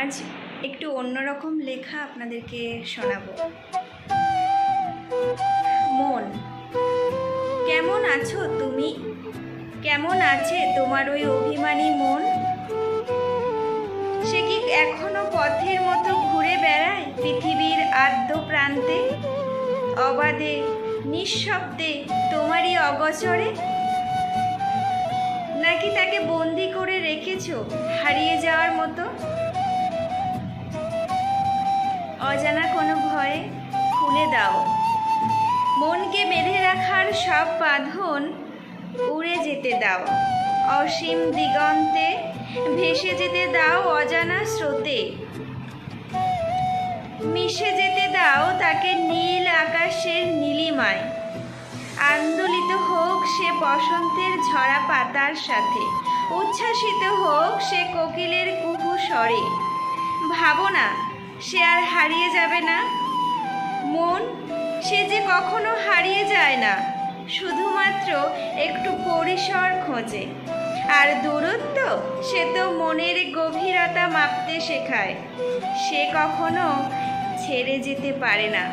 আজ একটু অন্যরকম লেখা আপনাদেরকে শোনাবো। মন, কেমন আছো তুমি? কেমন আছে তোমার ওই অভিমানী মন? সে কি এখনও পথের মতো ঘুরে বেড়ায় পৃথিবীর আদ্য প্রান্তে? অবাধে, নিঃশব্দে তোমারই অগচরে? নাকি তাকে বন্দি করে রেখেছো হারিয়ে যাওয়ার মতো? ভয়ে খুলে দাও। মনকে বেঁধে রাখার সব বাঁধন উড়ে যেতে দাও। অসীম দিগন্তে ভেসে যেতে দাও অজানা স্রোতে। মিশে যেতে দাও তাকে নীল আকাশের নীলিমায়। আন্দোলিত হোক সে বসন্তের ঝরা পাতার সাথে। উচ্ছ্বাসিত হোক সে কোকিলের কুহু স্বরে। ভাবো না সে আর হারিয়ে যাবে না। মন সে যে কখনো হারিয়ে যায় না, শুধুমাত্র একটু পরিসর খোঁজে। আর দূরত্ব সে তো মনের গভীরতা মাপতে শেখায়। সে কখনো ছেড়ে যেতে পারে না।